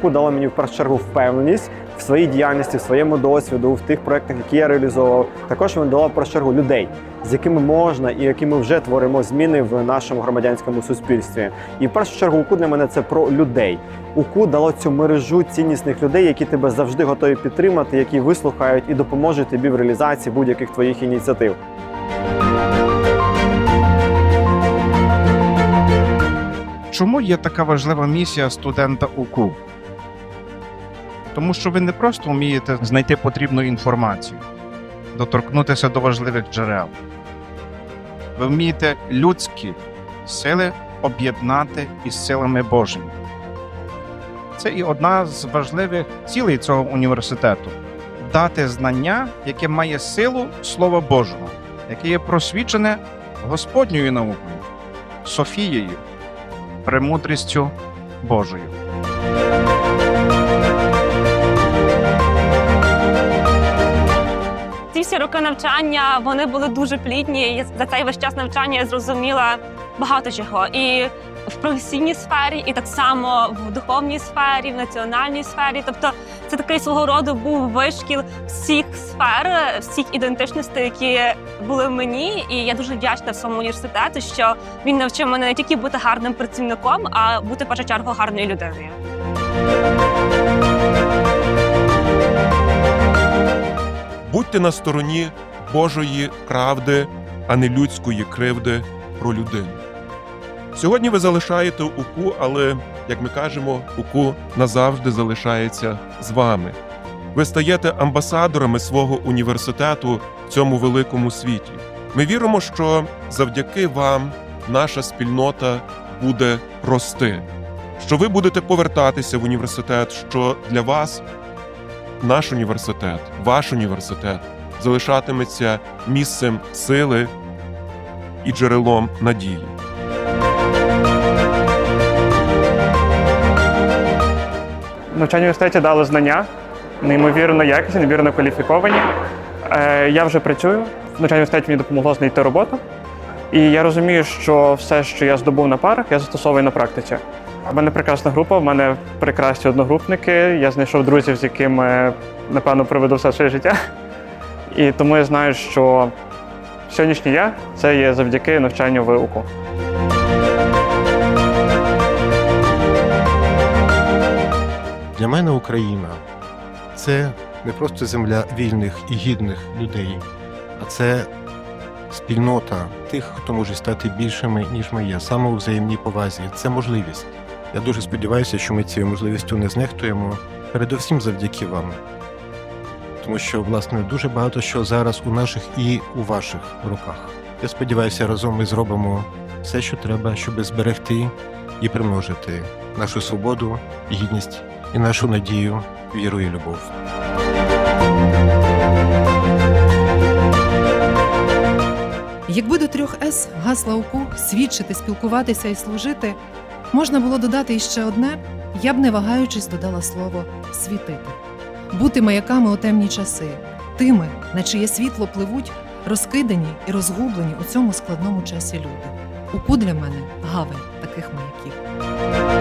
УКУ дало мені в першу чергу впевненість в своїй діяльності, в своєму досвіду, в тих проектах, які я реалізовував. Також воно дало в першу чергу людей, з якими можна і якими вже творимо зміни в нашому громадянському суспільстві. І в першу чергу УКУ для мене це про людей. УКУ дало цю мережу ціннісних людей, які тебе завжди готові підтримати, які вислухають і допоможуть тобі в реалізації будь-яких твоїх ініціатив. Чому є така важлива місія студента УКУ? Тому що ви не просто вмієте знайти потрібну інформацію, доторкнутися до важливих джерел. Ви вмієте людські сили об'єднати із силами Божими. Це і одна з важливих цілей цього університету дати знання, яке має силу Слова Божого, яке є просвічене Господньою наукою, Софією премудрістю Божою. Ці всі роки навчання вони були дуже плідні. І за цей весь час навчання я зрозуміла багато чого. І в професійній сфері, і так само в духовній сфері, в національній сфері. Тобто, це такий свого роду був вишкіл всіх сфер, всіх ідентичностей, які були в мені. І я дуже вдячна своєму університету, що він навчив мене не тільки бути гарним працівником, а бути в першу чергу гарною людиною. Будьте на стороні Божої правди, а не людської кривди про людину. Сьогодні ви залишаєте УКУ, але, як ми кажемо, УКУ назавжди залишається з вами. Ви стаєте амбасадорами свого університету в цьому великому світі. Ми віримо, що завдяки вам наша спільнота буде рости, що ви будете повертатися в університет, що для вас наш університет, ваш університет залишатиметься місцем сили і джерелом надії. Навчання університеті дало знання, неймовірно якісні, неймовірно кваліфіковані. Е, Я вже працюю. В навчанні університеті мені допомогло знайти роботу. І я розумію, що все, що я здобув на парах, я застосовую на практиці. У мене прекрасна група, в мене прекрасні одногрупники. Я знайшов друзів, з якими, напевно, проведу все своє життя. І тому я знаю, що сьогоднішній я це є завдяки навчанню в УКУ. Для мене Україна це не просто земля вільних і гідних людей, а це спільнота тих, хто може стати більшими, ніж ми є, саме у взаємній повазі. Це можливість. Я дуже сподіваюся, що ми цією можливістю не знехтуємо, передусім завдяки вам. Тому що, власне, дуже багато що зараз у наших і у ваших руках. Я сподіваюся, разом ми зробимо все, що треба, щоб зберегти і примножити нашу свободу, гідність і нашу надію, віру і любов. Якби до трьох С гасла УКУ свідчити, спілкуватися і служити, можна було додати іще одне, я б не вагаючись додала слово світити, бути маяками у темні часи, тими, на чиє світло пливуть розкидані і розгублені у цьому складному часі люди. У для мене гавань таких маяків.